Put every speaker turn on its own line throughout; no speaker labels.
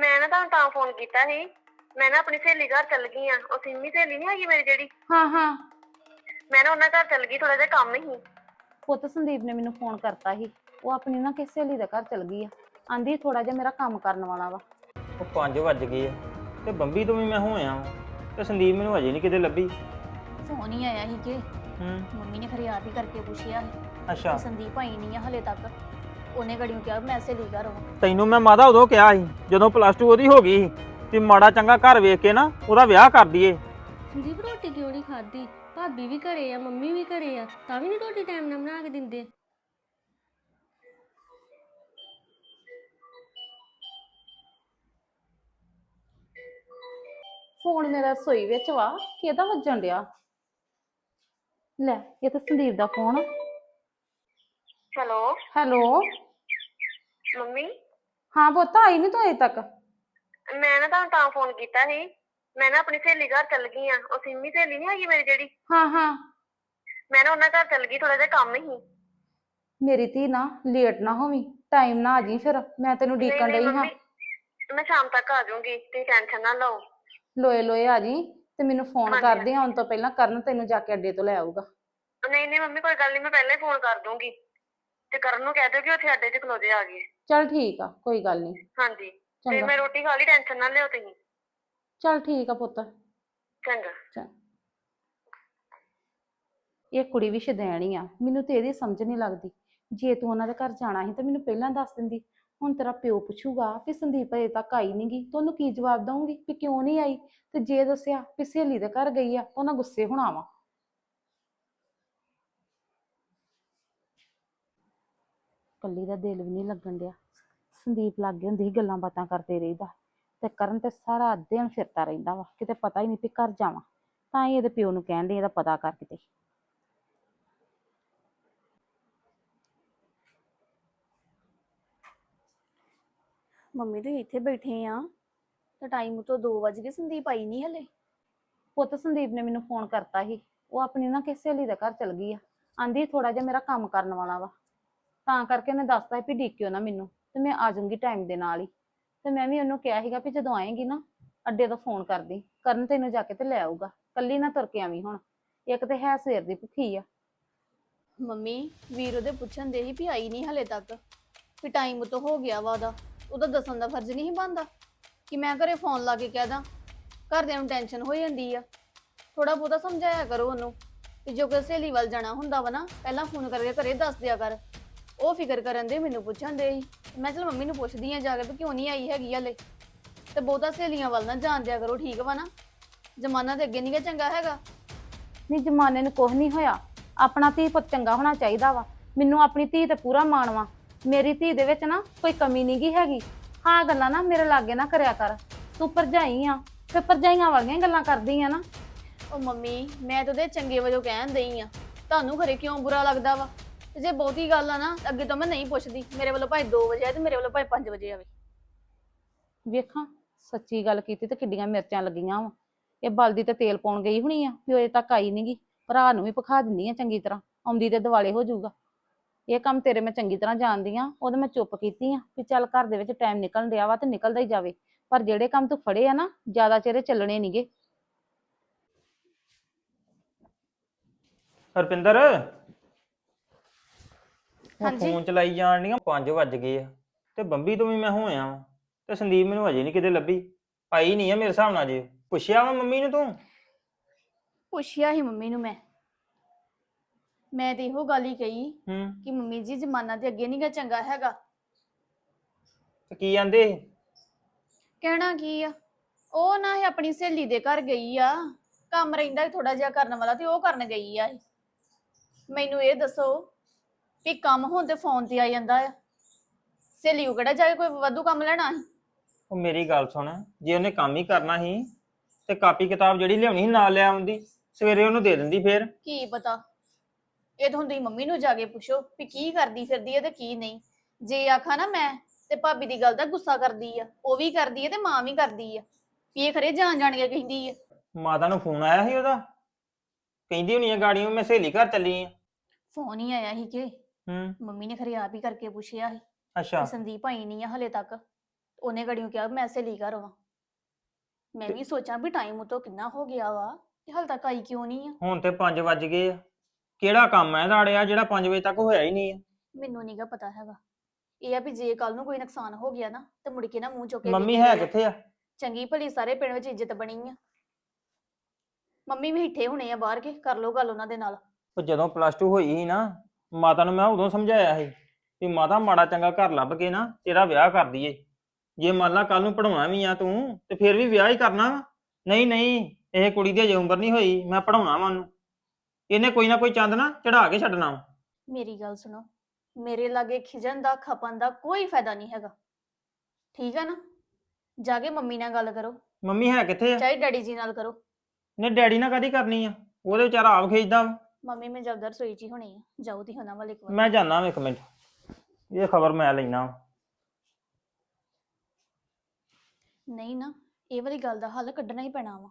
ਮੈਂ ਨਾ ਤੁਹਾਨੂੰ ਤਾਂ ਫੋਨ ਕੀਤਾ ਸੀ। ਮੈਂ ਨਾ ਆਪਣੀ ਸਹੇਲੀ ਘਰ ਚੱਲ ਗਈ ਆ। ਉਹ ਸਿੰਮੀ ਸਹੇਲੀ ਨਹੀਂ ਹੈਗੀ ਮੇਰੀ ਜਿਹੜੀ?
ਹਾਂ ਹਾਂ।
ਮੈਂ ਨਾ ਉਹਨਾਂ ਘਰ ਚੱਲ ਗਈ ਥੋੜਾ ਜਿਹਾ ਕੰਮ ਸੀ
ਪੁੱਤ ਸੰਦੀਪ ਨੇ ਮੈਨੂੰ ਫੋਨ ਕਰਤਾ ਸੀ। ਉਹ ਆਪਣੀ ਨਾ ਕਿਸੇ ਸਹੇਲੀ ਦੇ ਘਰ ਚਲ ਗਈ ਆ। ਆਂਦੀ ਥੋੜਾ ਜਿਹਾ ਮੇਰਾ ਕੰਮ ਕਰਨ ਵਾਲਾ ਵਾ।
ਉਹ 5 ਵੱਜ ਗਏ ਆ। ਤੇ ਬੰਬੀ ਤੋਂ ਵੀ ਮੈਂ ਹੋਇਆ ਵਾਂ। ਤੇ ਸੰਦੀਪ ਮੈਨੂੰ ਅਜੇ ਨਹੀਂ ਕਿਤੇ ਲੱਭੀ।
ਫੋਨ ਹੀ ਆਇਆ ਸੀ ਕਿ
ਹੂੰ।
ਮੰਮੀ ਨੇ ਖਰੇ ਆਪ ਹੀ ਕਰਕੇ ਪੁੱਛਿਆ ਸੀ
ਅੱਛਾ।
ਸੰਦੀਪ ਆਈ ਨਹੀਂ ਆ ਹਲੇ ਤੱਕ। ਉਹਨੇ ਗੜੀਆਂ ਕਿਹਾ ਮੈਂ ਸਹੇਲੀ ਘਰ ਹਾਂ
ਤੈਨੂੰ ਮੈਂ ਮਾਦਾ ਉਦੋਂ ਕਿਹਾ ਸੀ ਜਦੋਂ ਪਲੱਸ 2 ਉਹਦੀ ਹੋ ਗਈ ਸੀ ਕਿ ਮਾੜਾ ਚੰਗਾ ਘਰ ਵੇਖ ਕੇ ਨਾ ਉਹਦਾ ਵਿਆਹ ਕਰ ਦਈਏ।
ਸੰਦੀਪ ਰੋਟੀ ਕਿਉਂ ਨਹੀਂ ਖਾਦੀ ਭਾਬੀ ਵੀ ਘਰੇ ਆ ਮੰਮੀ ਵੀ ਘਰੇ ਆ ਤਾਂ ਵੀ ਨਹੀਂ ਰੋਟੀ ਟਾਈਮ ਨਾਲ ਬਣਾ ਕੇ ਦਿੰਦੇ?
ਫੋਨ ਮੇਰਾ ਰਸੋਈ ਵਿੱਚ ਵਾ ਕਿਹਦਾ ਵੱਜਣ ਡਿਆ? ਲੈ ਇਹ ਤਾਂ ਸੰਦੀਪ ਦਾ ਫੋਨ ਆ।
ਹੈਲੋ।
ਹੈਲੋ।
ਮੰਮੀ।
ਹਾਂ ਪੁੱਤ ਆਈ ਨਹੀਂ ਤੂੰ ਅਜੇ ਤੱਕ?
ਮੈਂ ਨਾ ਤੁਹਾਨੂੰ ਤਾਂ ਫੋਨ ਕੀਤਾ ਸੀ। ਮੈਂ ਨਾ ਆਪਣੀ ਸਹੇਲੀ ਘਰ ਚੱਲ ਗਈ ਆ। ਉਹ ਸਿੰਮੀ ਸਹੇਲੀ ਨਹੀਂ ਹੈਗੀ ਮੇਰੀ ਜਿਹੜੀ?
ਹਾਂ ਹਾਂ।
ਮੈਂ ਨਾ ਉਹਨਾਂ ਘਰ ਚੱਲ ਗਈ ਥੋੜਾ ਜਿਹਾ ਕੰਮ ਸੀ।
ਮੇਰੀ ਧੀ ਨਾ ਲੇਟ ਨਾ ਹੋਵੀਂ ਟਾਈਮ ਨਾ ਆ ਜੀ ਫਿਰ। ਮੈਂ ਤੈਨੂੰ ਡੀਕਣ ਡਈ ਹਾਂ।
ਮੈਂ ਸ਼ਾਮ ਤੱਕ ਆ ਜਾਊਂਗੀ ਤੁਸੀਂ ਟੈਨਸ਼ਨ ਨਾ ਲਓ।
ਲੋਏ ਲੋਏ ਆ ਜੀ ਤੇ ਮੈਨੂੰ ਫੋਨ ਕਰਦੀ ਆਉਣ ਤੋਂ ਪਹਿਲਾਂ। ਕਰਨ ਤੈਨੂੰ ਜਾ ਕੇ ਅੱਡੇ ਤੋਂ ਲੈ ਆਊਗਾ।
ਨਹੀਂ ਨਹੀਂ ਮੰਮੀ ਕੋਈ ਗੱਲ ਨਹੀਂ ਮੈਂ ਪਹਿਲਾਂ ਹੀ ਫੋਨ ਕਰ ਦੂੰਗੀ ਤੇ ਕਰਨ ਨੂੰ ਕਹਿ ਦਿਓ ਕਿ ਉੱਥੇ ਅੱਡੇ 'ਚ ਖਲੋਜੇ ਆ ਗਏ।
ਚੱਲ ਠੀਕ ਆ ਕੋਈ ਗੱਲ ਨਹੀਂ।
ਹਾਂਜੀ। ਤੇ
ਚੰਗਾ।
ਮੈਂ ਰੋਟੀ ਖਾ ਲਈ ਟੈਨਸ਼ਨ ਨਾ ਲਿਓ ਤੁਸੀਂ।
ਚੱਲ ਠੀਕ ਆ ਪੁੱਤ।
ਚੰਗਾ।
ਇਹ ਕੁੜੀ ਵੀ ਸ਼ਦੈਣੀ ਆ। ਮੈਨੂੰ ਤੇ ਇਹਦੀ ਸਮਝ ਨਹੀਂ ਲੱਗਦੀ। ਜੇ ਤੂੰ ਉਹਨਾਂ ਦੇ ਘਰ ਜਾਣਾ ਸੀ ਤਾਂ ਮੈਨੂੰ ਪਹਿਲਾਂ ਦੱਸ ਦਿੰਦੀ। ਹੁਣ ਤੇਰਾ ਪਿਓ ਪੁੱਛੂਗਾ ਕਿ ਸੰਦੀਪ ਅਜੇ ਤੱਕ ਆਈ ਨੀ ਗੀ। ਤੁਹਾਨੂੰ ਕੀ ਜਵਾਬ ਦਊਂਗੀ ਕਿ ਕਿਉਂ ਨਹੀਂ ਆਈ? ਤੇ ਜੇ ਦੱਸਿਆ ਕਿ ਸਹੇਲੀ ਦੇ ਘਰ ਗਈ ਆ ਤਾਂ ਉਹਨਾਂ ਗੁੱਸੇ ਹੋਣਾ ਵਾ। ਕੱਲੀ ਦਾ ਦਿਲ ਵੀ ਨਹੀਂ ਲੱਗਣ ਡਿਆ। ਸੰਦੀਪ ਲੱਗੇ ਹੁੰਦੀ ਸੀ ਗੱਲਾਂ ਬਾਤਾਂ ਕਰਦੇ ਰਹੀਦਾ। ਤੇ ਕਰਨ ਤੇ ਸਾਰਾ ਦਿਨ ਫਿਰਦਾ ਰਹਿੰਦਾ ਵਾ। ਕਿਤੇ ਪਤਾ ਹੀ ਨਹੀਂ ਵੀ ਘਰ ਜਾਵਾਂ। ਤਾਂ ਹੀ ਇਹਦੇ ਪਿਓ ਨੂੰ ਕਹਿਣ ਡਈ ਇਹਦਾ ਪਤਾ ਕਰ ਕਿਤੇ।
ਮੰਮੀ ਤੇ ਇੱਥੇ ਬੈਠੇ ਆ? ਤਾਂ ਟਾਈਮ ਤੋਂ 2 ਵਜ ਗਏ ਸੰਦੀਪ ਆਈ ਨਹੀਂ ਹਲੇ।
ਪੁੱਤ ਸੰਦੀਪ ਨੇ ਮੈਨੂੰ ਫੋਨ ਕਰਤਾ ਸੀ। ਉਹ ਆਪਣੀ ਨਾ ਕਿਸੇ ਸਹੇਲੀ ਦੇ ਘਰ ਚਲ ਗਈ ਆ। ਆਂਦੀ ਥੋੜਾ ਜਿਹਾ ਮੇਰਾ ਕੰਮ ਕਰਨ ਵਾਲਾ ਵਾ। ਤਾਂ ਕਰਕੇ ਉਹਨੇ ਦੱਸਤਾ ਵੀ ਡੀਕਿਓ ਨਾ ਮੈਨੂੰ ਤੇ ਮੈਂ ਆ ਜਾਊਂਗੀ ਟਾਈਮ ਦੇ ਨਾਲ ਹੀ। ਤੇ ਮੈਂ ਵੀ ਉਹਨੂੰ ਕਿਹਾ ਸੀਗਾ ਵੀ ਜਦੋਂ ਆਏਂਗੀ ਨਾ, ਅੱਡੇ ਤੋਂ ਫੋਨ ਕਰਦੀ। ਕਰਨ ਤੈਨੂੰ ਜਾ ਕੇ ਤੇ ਲੈ ਆਊਗਾ। ਕੱਲੀ ਨਾ ਤੁਰ ਕੇ ਆਵੀਂ ਹੁਣ। ਇੱਕ ਤੇ ਹੈ ਸਵੇਰ ਦੀ ਭੁੱਖੀ ਆ।
ਮੰਮੀ, ਵੀਰ ਉਹਦੇ ਪੁੱਛਣ ਦੇ ਸੀ ਵੀ ਆਈ ਨਹੀਂ ਹਲੇ ਤੱਕ। ਵੀ ਟਾਈਮ ਤੋਂ ਹੋ ਗਿਆ ਵਾ ਉਹਦਾ। ਉਹਦਾ ਦੱਸਣ ਦਾ ਫਰਜ਼ ਨਹੀਂ ਬਣਦਾ। ਕਿ ਮੈਂ ਘਰੇ ਫੋਨ ਲਾ ਕੇ ਕਹਿ ਦਾਂ। ਘਰਦਿਆਂ ਨੂੰ ਟੈਨਸ਼ਨ ਹੋ ਜਾਂਦੀ ਆ। ਥੋੜਾ ਬਹੁਤਾ ਸਮਝਾਇਆ ਕਰੋ ਉਹਨੂੰ। ਕਿ ਜੋ ਕਿ ਸਹੇਲੀ ਵੱਲ ਜਾਣਾ ਹੁੰਦਾ ਵਾ ਨਾ, ਪਹਿਲਾਂ ਫੋਨ ਕਰਕੇ ਘਰੇ ਦੱਸ ਦਿਆ ਕਰ। ਉਹ ਫਿਕਰ ਕਰਨ ਦੇ ਮੈਨੂੰ ਪੁੱਛਣ ਦੇ ਸੀ। ਮੈਂ ਚਲ ਮੰਮੀ ਨੂੰ ਪੁੱਛਦੀ ਆ ਜਾ ਕੇ ਵੀ ਕਿਉਂ ਨਹੀਂ ਆਈ ਹੈਗੀ ਹਲੇ। ਤੇ ਬਹੁਤਾ ਸਹੇਲੀਆਂ ਵੱਲ ਨਾ ਜਾਣ ਦਿਆ ਕਰੋ ਠੀਕ ਵਾ ਨਾ? ਜ਼ਮਾਨਾ ਤੇ ਅੱਗੇ ਨਹੀਂ ਗਾ ਚੰਗਾ ਹੈਗਾ।
ਨਹੀਂ ਜਮਾਨੇ ਨੂੰ ਕੁਝ ਨਹੀਂ ਹੋਇਆ। ਆਪਣਾ ਧੀ ਪੁੱਤ ਚੰਗਾ ਹੋਣਾ ਚਾਹੀਦਾ ਵਾ। ਮੈਨੂੰ ਆਪਣੀ ਧੀ ਤੇ ਪੂਰਾ ਮਾਣ ਵਾ। ਮੇਰੀ ਧੀ ਦੇ ਵਿੱਚ ਨਾ ਕੋਈ ਕਮੀ ਨਹੀਂ ਗੀ ਹੈਗੀ। ਹਾਂ ਗੱਲਾਂ ਨਾ ਮੇਰੇ ਲਾਗੇ ਨਾ ਕਰਿਆ ਕਰ। ਤੂੰ ਭਰਜਾਈ ਆ ਤੇ ਭਰਜਾਈਆਂ ਵਾਲੀਆਂ ਗੱਲਾਂ ਕਰਦੀ ਆ ਨਾ।
ਉਹ ਮੰਮੀ ਮੈਂ ਤਾਂ ਉਹਦੇ ਚੰਗੇ ਵਜੋਂ ਕਹਿਣ ਦਈ ਆ। ਤੁਹਾਨੂੰ ਖਰੇ ਕਿਉਂ ਬੁਰਾ ਲੱਗਦਾ ਵਾ? ਤੇ ਜੇ ਬਹੁਤੀ ਗੱਲ ਆ ਨਾ ਅੱਗੇ ਤੋਂ ਮੈਂ ਨਹੀਂ ਪੁੱਛਦੀ। ਮੇਰੇ ਵੱਲੋਂ ਭਾਵੇਂ 2 ਵਜੇ ਆਏ ਤੇ ਮੇਰੇ ਵੱਲੋਂ ਭਾਵੇਂ 5 ਵਜੇ ਆਵੇ।
ਵੇਖਾਂ ਸੱਚੀ ਗੱਲ ਕੀਤੀ ਤੇ ਕਿੱਡੀਆਂ ਮਿਰਚਾਂ ਲੱਗੀਆਂ ਵਾ। ਇਹ ਬਲਦੀ ਤੇ ਤੇਲ ਪਾਉਣ ਗਈ ਹੋਣੀ ਆ ਵੀ ਅਜੇ ਤੱਕ ਆਈ ਨਹੀਂਗੀ ਭਰਾ ਨੂੰ ਵੀ ਪਖਾ ਦਿੰਦੀ ਆ ਚੰਗੀ ਤਰ੍ਹਾਂ ਆਉਂਦੀ ਤੇ ਦਿਵਾਲੇ ਹੋ ਜਾਊਗਾ। ਇਹ ਕੰਮ ਤੇਰੇ ਮੈਂ ਚੰਗੀ ਤਰ੍ਹਾਂ ਜਾਣਦੀ ਆ ਉਹਦੇ ਮੈਂ ਚੁੱਪ ਕੀਤੀ ਆ ਵੀ ਚੱਲ ਘਰ ਦੇ ਵਿੱਚ ਟਾਈਮ ਨਿਕਲਣ ਡਿਆ ਵਾ ਤੇ ਨਿਕਲਦਾ ਹੀ ਜਾਵੇ। ਪਰ ਜਿਹੜੇ ਕੰਮ ਤੂੰ ਫੜੇ ਆ ਨਾ ਜ਼ਿਆਦਾ ਚਿਹਰੇ ਚੱਲਣੇ ਨਹੀਂਗੇ
ਹਰਪਿੰਦਰ?
ਹਾਂਜੀ।
ਫੋਨ ਚਲਾਈ ਜਾਣ ਡੀਆਂ 5 ਵੱਜ ਗਏ ਆ। ਤੇ ਬੰਬੀ ਤੋਂ ਵੀ ਮੈਂ ਹੋਇਆ ਵਾਂ ਤੇ ਸੰਦੀਪ ਮੈਨੂੰ ਅਜੇ ਨਹੀਂ ਕਿਤੇ ਲੱਭੀ। ਆਈ ਨਹੀਂ ਆ ਮੇਰੇ ਹਿਸਾਬ ਨਾਲ ਜੇ। ਪੁੱਛਿਆ ਵਾ ਮੰਮੀ ਨੂੰ ਤੂੰ?
ਪੁੱਛਿਆ ਸੀ ਮੰਮੀ ਨੂੰ ਮੈਂ। ਮੈਂ ਤੇ ਇਹੋ ਗੱਲ ਹੀ ਕਹੀ
ਹੂੰ।
ਕਿ ਮੰਮੀ ਜੀ ਜ਼ਮਾਨਾ ਤੇ ਅੱਗੇ ਨਹੀਂ ਗਾ ਚੰਗਾ ਹੈਗਾ।
ਤੇ ਕੀ ਆਂਦੇ
ਕਹਿਣਾ ਕੀ ਆ? ਉਹ ਨਾ ਇਹ ਆਪਣੀ ਸਹੇਲੀ ਦੇ ਘਰ ਗਈ ਆ। ਕੰਮ ਰਹਿੰਦਾ ਥੋੜਾ ਜਿਹਾ ਕਰਨ ਵਾਲਾ ਤੇ ਉਹ ਕਰਨ ਗਈ ਆ ਇਹ। ਮੈਨੂੰ ਇਹ ਦੱਸੋ ਵੀ ਕੰਮ ਹੋਣ ਤੇ ਫੋਨ ਤੇ ਆ ਜਾਂਦਾ ਆ। ਸਹੇਲੀ ਉਹ ਕਿਹੜਾ ਜਾ ਕੇ ਕੋਈ ਵਾਧੂ ਕੰਮ ਲੈਣਾ ਸੀ
ਉਹ ਮੇਰੀ ਗੱਲ ਸੁਣ ਜੇ ਉਹਨੇ ਕੰਮ ਹੀ ਕਰਨਾ ਸੀ ਤੇ ਕਾਪੀ ਕਿਤਾਬ ਜਿਹੜੀ ਲਿਆਉਣੀ ਸੀ ਨਾਲ ਲੈ ਆਉਂਦੀ ਸਵੇਰੇ ਉਹਨੂੰ ਦੇ ਦਿੰਦੀ ਫੇਰ।
ਕੀ ਪਤਾ? ਇਹ ਤਾਂ ਹੁੰਦੀ ਮੰਮੀ ਨੂੰ ਜਾ ਕੇ ਪੁੱਛੋ ਵੀ ਕੀ ਕਰਦੀ ਫਿਰਦੀ ਹੈ ਤੇ ਕੀ ਨਹੀਂ। ਜੇ ਆਖਾ ਨਾ ਮੈਂ ਤੇ ਭਾਬੀ ਦੀ ਗੱਲ ਦਾ ਗੁੱਸਾ ਕਰਦੀ ਆ ਉਹ ਵੀ ਕਰਦੀ ਹੈ ਤੇ ਮਾਂ ਵੀ ਕਰਦੀ ਆ। ਵੀ ਇਹ ਖਰੇ ਜਾਣ ਜਾਣ ਕੇ ਕਹਿੰਦੀ ਆ।
ਮਾਤਾ ਨੂੰ ਫੋਨ ਆਇਆ ਸੀ ਉਹਦਾ? ਕਹਿੰਦੀ ਹੋਣੀ ਆ ਗਾੜੀਆਂ ਮੈਂ ਸਹੇਲੀ ਘਰ ਚੱਲੀ ਆ।
ਫੋਨ ਹੀ ਆਇਆ ਸੀ ਕਿ
ਹੂੰ।
ਮੰਮੀ ਨੇ ਖਰੇ ਆਪ ਹੀ ਕਰਕੇ ਪੁੱਛਿਆ ਸੀ
ਅੱਛਾ।
ਸੰਦੀਪ ਆਈ ਨਹੀਂ ਆ ਹਲੇ ਤੱਕ। ਉਹਨੇ ਗੜੀਆਂ ਕਿਹਾ ਮੈਂ ਸਹੇਲੀ ਘਰ ਵਾਂ ਮੈਂ ਵੀ ਸੋਚਾਂ ਵੀ ਟਾਈਮ ਉਤੋਂ ਕਿੰਨਾ ਹੋ ਗਿਆ ਵਾ ਤੇ ਹਾਲ ਤੱਕ ਆਈ ਕਿਉਂ ਨਹੀਂ ਆ।
ਹੁਣ ਤੇ 5 ਵੱਜ ਗਏ ਆ। ਕਿਹੜਾ ਕੰਮ ਐ ਦਾੜਿਆ ਜਿਹੜਾ 5 ਵਜੇ ਤੱਕ ਹੋਇਆ ਹੀ ਨਹੀਂ ਆ।
ਮੈਨੂੰ ਨਹੀਂਗਾ ਪਤਾ ਹੈਗਾ। ਇਹ ਆ ਵੀ ਜੇ ਕੱਲ ਨੂੰ ਕੋਈ ਨੁਕਸਾਨ ਹੋ ਗਿਆ ਨਾ ਤੇ ਮੁੜ ਕੇ ਨਾ ਮੂੰਹ ਚੁੱਕ ਕੇ
ਮੰਮੀ ਹੈ। ਕਿੱਥੇ ਆ?
ਚੰਗੀ ਭਲੀ ਸਾਰੇ ਪਿੰਡ ਵਿੱਚ ਇੱਜ਼ਤ ਬਣੀ ਆ। ਮੰਮੀ ਵੀ ਹਿੱਠੇ ਹੋਣੇ ਆ ਬਾਹਰ ਕੇ ਕਰ ਲੋ ਗੱਲ ਉਹਨਾਂ ਦੇ ਨਾਲ।
ਉਹ ਜਦੋਂ ਪਲੱਸ 2 ਹੋਈ ਸੀ ਨਾ ਮਾਤਾ ਨੂੰ ਮੈਂ ਉਦੋਂ ਸਮਝਾਇਆ ਸੀ ਵੀ ਮਾਤਾ ਮਾੜਾ ਚੰਗਾ ਘਰ ਲੱਭ ਕੇ ਨਾ ਤੇਰਾ ਵਿਆਹ ਕਰ ਦਈਏ। ਜੇ ਮੰਨ ਲਾ ਕੱਲ ਨੂੰ ਪੜਾਉਣਾ ਵੀ ਆ ਤੂੰ ਤੇ ਫਿਰ ਵੀ ਵਿਆਹ ਹੀ ਕਰਨਾ ਵਾ। ਨਹੀਂ ਨਹੀਂ ਇਹ ਕੁੜੀ ਦੀ ਅਜੇ ਉਮਰ ਨਹੀਂ ਹੋਈ ਮੈਂ ਪੜਾਉਣਾ ਵਾ ਉਹਨੂੰ। ਇਹਨੇ ਕੋਈ ਨਾ ਕੋਈ ਚੰਦ ਨਾ ਚੜਾ ਕੇ ਛੱਡਣਾ ਵਾ।
ਮੇਰੀ ਗੱਲ ਸੁਣੋ ਮੇਰੇ ਲਾਗੇ ਖਿਜਣ ਦਾ ਖਪਣ ਦਾ ਕੋਈ ਫਾਇਦਾ ਨਹੀਂ ਹੈਗਾ। ਠੀਕ ਆ ਨਾ? ਜਾ ਕੇ ਮੰਮੀ ਨਾਲ ਗੱਲ ਕਰੋ।
ਮੰਮੀ ਹੈ ਕਿੱਥੇ ਆ?
ਚਾਹੇ ਡੈਡੀ ਜੀ ਨਾਲ ਕਰੋ।
ਨੇ ਡੈਡੀ ਨਾਲ ਕਦੀ ਕਰਨੀ ਆ? ਉਹਦੇ ਵਿਚਾਰਾ ਆਪ ਖੇਜਦਾ ਵਾ।
ਮੰਮੀ ਮੈਂ ਜਬਦਰ ਰਸੋਈ 'ਚ ਹੀ ਹੋਣੀ ਆ। ਜਾਓ ਦੀ ਉਹਨਾਂ ਵੱਲ ਇੱਕ ਵਾਰ।
ਮੈਂ ਜਾਣਾ ਇੱਕ ਮਿੰਟ। ਇਹ ਖਬਰ ਮੈਂ ਲੈਣਾ
ਨਹੀਂ ਨਾ ਇਹ ਵਾਲੀ ਗੱਲ ਦਾ ਹੱਲ ਕੱਢਣਾ ਹੀ ਪੈਣਾ ਵਾ।